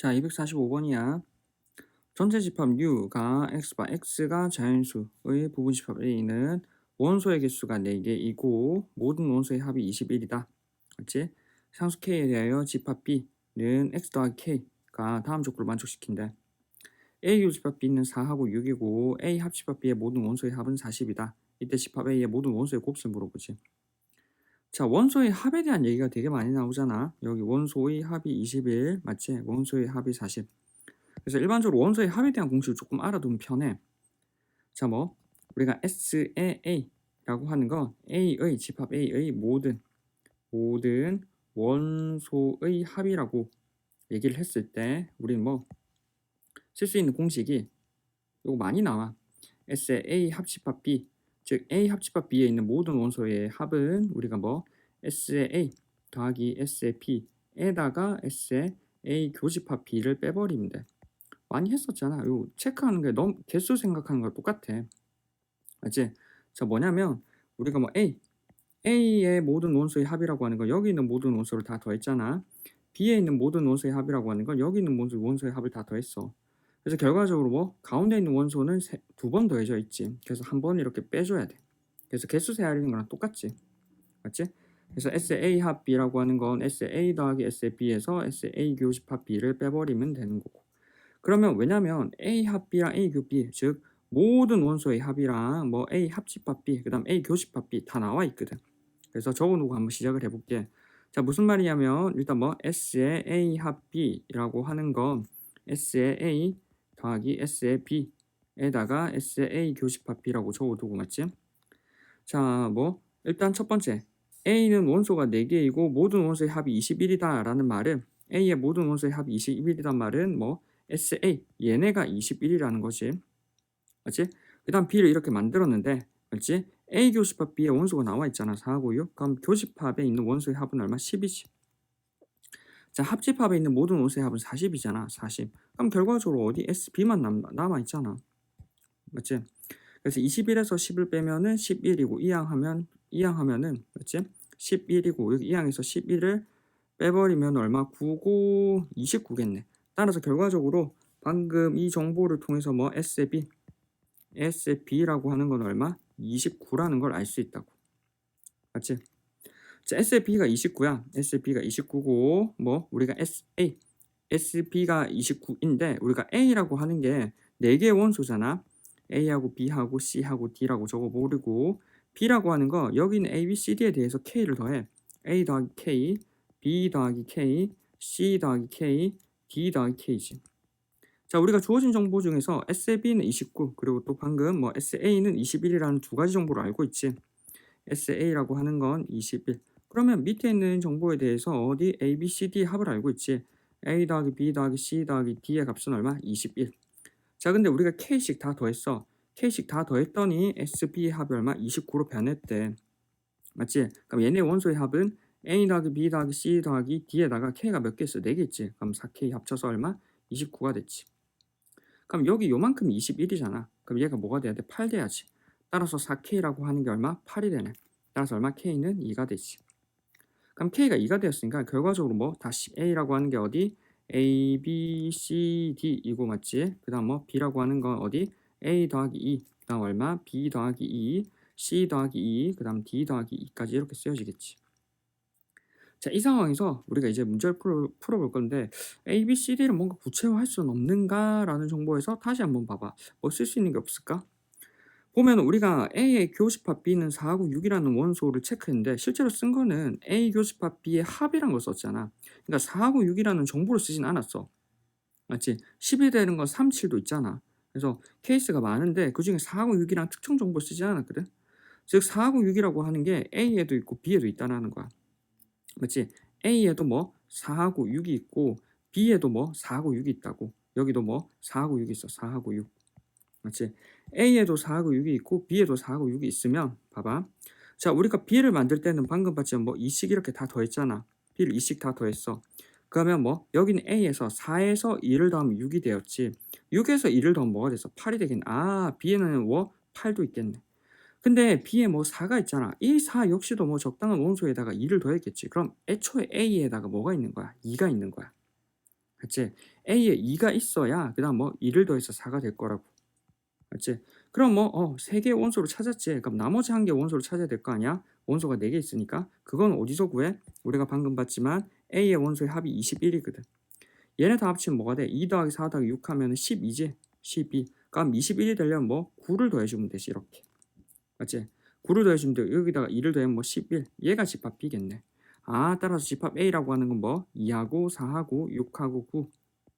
자, 245번이야. 전체 집합 U가 X바 X가 자연수의 부분 집합 A는 원소의 개수가 4개이고 모든 원소의 합이 21이다. 맞지? 상수 K에 대하여 집합 B는 X 더하기 K가 다음 조건을 만족시킨대. A 교집합 B는 4하고 6이고 A 합집합 B의 모든 원소의 합은 40이다. 이때 집합 A의 모든 원소의 곱수를 물어보지. 자, 원소의 합에 대한 얘기가 되게 많이 나오잖아. 여기 원소의 합이 21, 맞지? 원소의 합이 40. 그래서 일반적으로 원소의 합에 대한 공식을 조금 알아두면 편해. 자, 뭐 우리가 SAA라고 하는 건 A의 집합 A의 모든 모든 원소의 합이라고 얘기를 했을 때 우리는 뭐 쓸 수 있는 공식이 요거 많이 나와. SA 합집합 B 즉 A 합집합 B에 있는 모든 원소의 합은 우리가 뭐 SA 더하기 SA B에다가 SA A 교집합 B를 빼버리면 돼. 많이 했었잖아. 요 체크하는 게 너무 개수 생각하는 거랑 똑같아. 맞지? 자 뭐냐면 우리가 뭐 A A의 모든 원소의 합이라고 하는 건 여기 있는 모든 원소를 다 더했잖아. B에 있는 모든 원소의 합이라고 하는 건 여기 있는 모든 원소의 합을 다 더했어. 그래서 결과적으로 뭐 가운데 있는 원소는 두 번 더해져 있지. 그래서 한 번 이렇게 빼줘야 돼. 그래서 개수 세하는 거랑 똑같지. 맞지? 그래서 SA 합 B라고 하는 건 SA 더하기 SAB에서 SA 교집 합 B를 빼버리면 되는 거고. 그러면 왜냐면 A 합 B랑 A 교 B 즉 모든 원소의 합이랑 뭐 A 합집 합 B 그다음 A 교집 합 B 다 나와 있거든. 그래서 적어놓고 한번 시작을 해볼게. 자 무슨 말이냐면 일단 뭐 S의 A 합 B라고 하는 건 S의 A 더하기 S의 B에다가 S의 A 교집합 B라고 적어두고 맞지? 자 뭐 일단 첫 번째 A는 원소가 4개이고 모든 원소의 합이 21이다 라는 말은 A의 모든 원소의 합이 21이란 말은 뭐 SA 얘네가 21이라는 거지 맞지? 그 다음 B를 이렇게 만들었는데 맞지? A 교집합 B의 원소가 나와 있잖아 4하고 6 그럼 교집합에 있는 원소의 합은 얼마? 10이지 자 합집합에 있는 모든 원소의 합은 40이잖아 40 그럼 결과적으로 어디 SB만 남, 남아있잖아 맞지? 그래서 21에서 10을 빼면은 11이고 이항하면 이항하면은 맞지? 11이고 여기 이항에서 11을 빼버리면 얼마? 9고 29겠네. 따라서 결과적으로 방금 이 정보를 통해서 뭐 SB SB라고 하는 건 얼마? 29라는 걸 알 수 있다고. 맞지? 자, SB가 29야. SB가 29고 뭐 우리가 SA SB가 29인데 우리가 A라고 하는 게 4개의 원소잖아. A하고 B하고 C하고 D라고 적어버리고 B라고 하는 거 여기는 A, B, C, D에 대해서 K를 더해. A 더하기 K, B 더하기 K, C 더하기 K, D 더하기 K지. 자 우리가 주어진 정보 중에서 SAB는 29 그리고 또 방금 뭐 SA는 21이라는 두 가지 정보를 알고 있지. SA라고 하는 건 21 그러면 밑에 있는 정보에 대해서 어디 A, B, C, D 합을 알고 있지 A 더하기 B 더하기 C 더하기 D의 값은 얼마? 21 자 근데 우리가 K씩 다 더했어 K씩 다 더했더니 SB의 합이 얼마? 29로 변했대 맞지? 그럼 얘네 원소의 합은 A 더하기 B 더하기 C 더하기 D에다가 K가 몇 개 있어? 4개 있지 그럼 4K 합쳐서 얼마? 29가 됐지 그럼 여기 요만큼 21이잖아 그럼 얘가 뭐가 돼야 돼? 8 돼야지 따라서 4K라고 하는 게 얼마? 8이 되네 따라서 얼마? K는 2가 되지 그럼 K가 2가 되었으니까 결과적으로 뭐 다시 A라고 하는 게 어디? A, B, C, D 이고 맞지? 그 다음 뭐 B라고 하는 건 어디? A 더하기 2, 그 다음 얼마? B 더하기 2, C 더하기 2, 그 다음 D 더하기 2까지 이렇게 쓰여지겠지. 자, 이 상황에서 우리가 이제 문제를 풀어, 풀어볼 건데 A, B, C, D를 뭔가 구체화할 수는 없는가라는 정보에서 다시 한번 봐봐. 뭐 쓸 수 있는 게 없을까? 보면 우리가 A의 교집합 B는 4하고 6이라는 원소를 체크했는데 실제로 쓴 거는 A 교집합 B의 합이란 걸 썼잖아. 그러니까 4하고 6이라는 정보를 쓰진 않았어. 맞지? 10이 되는 건 3, 7도 있잖아. 그래서 케이스가 많은데 그 중에 4하고 6이랑 특정 정보를 쓰지 않았거든. 즉 4하고 6이라고 하는 게 A에도 있고 B에도 있다는 거야. 맞지? A에도 뭐 4하고 6이 있고 B에도 뭐 4하고 6이 있다고. 여기도 뭐 4하고 6이 있어. 4하고 6. 맞지? A에도 4하고 6이 있고 B에도 4하고 6이 있으면 봐봐. 자, 우리가 B를 만들 때는 방금 봤지만 뭐 2씩 이렇게 다 더했잖아. B를 2씩 다 더했어. 그러면 뭐 여기는 A에서 4에서 2를 더하면 6이 되었지. 6에서 2를 더하면 뭐가 됐어? 8이 되겠네. 아, B에는 뭐 8도 있겠네. 근데 B에 뭐 4가 있잖아. 이 4 역시도 뭐 적당한 원소에다가 2를 더했겠지. 그럼 애초에 A에다가 뭐가 있는 거야? 2가 있는 거야. 맞지? A에 2가 있어야 그 다음 뭐 2를 더해서 4가 될 거라고. 맞지? 그럼 뭐 어, 3개의 원소를 찾았지. 그럼 나머지 한 개의 원소를 찾아야 될 거 아니야? 원소가 4개 있으니까. 그건 어디서 구해? 우리가 방금 봤지만 A의 원소의 합이 21이거든. 얘네 다 합치면 뭐가 돼? 2 더하기 4 더하기 6 하면 12지. 12. 그럼 21이 되려면 뭐 9를 더해주면 되지 이렇게. 맞지? 9를 더해주면 돼. 여기다가 2를 더하면 뭐 11. 얘가 집합 B겠네. 아 따라서 집합 A라고 하는 건 뭐? 2하고 4하고 6하고 9.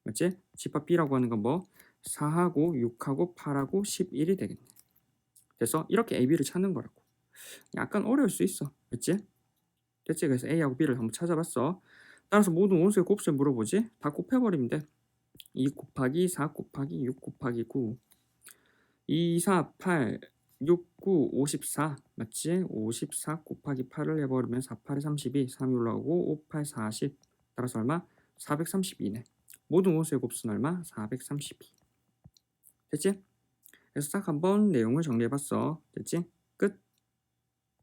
맞지? 집합 B라고 하는 건 뭐? 4하고 6하고 8하고 11이 되겠네. 그래서 이렇게 A, B를 찾는 거라고. 약간 어려울 수 있어. 됐지? 됐지? 그래서 A하고 B를 한번 찾아봤어. 따라서 모든 원소의 곱수를 물어보지? 다 곱해버리면 돼. 2 곱하기 4 곱하기 6 곱하기 9 2, 4, 8, 6, 9, 54 맞지? 54 곱하기 8을 해버리면 4, 8에 32 3이 올라오고 5, 8, 40 따라서 얼마? 432네 모든 원소의 곱수는 얼마? 432 됐지? 그래서 딱 한번 내용을 정리해봤어 됐지?